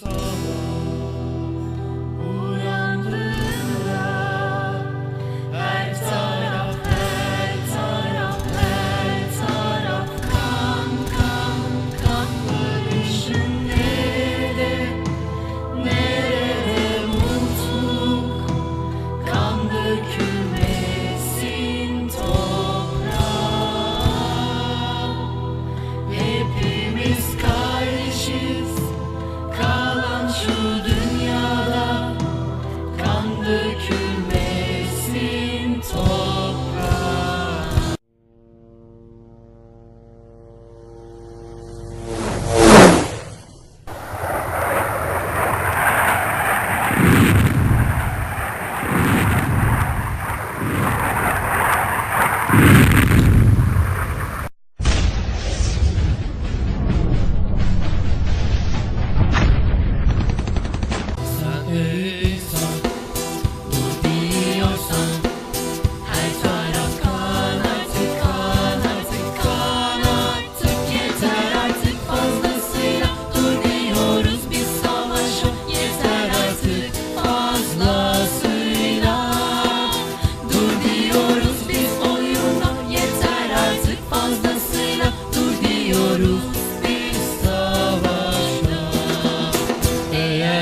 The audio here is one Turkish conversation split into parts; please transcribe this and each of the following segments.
sorrow.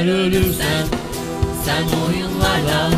görürsen Sen oyunlarla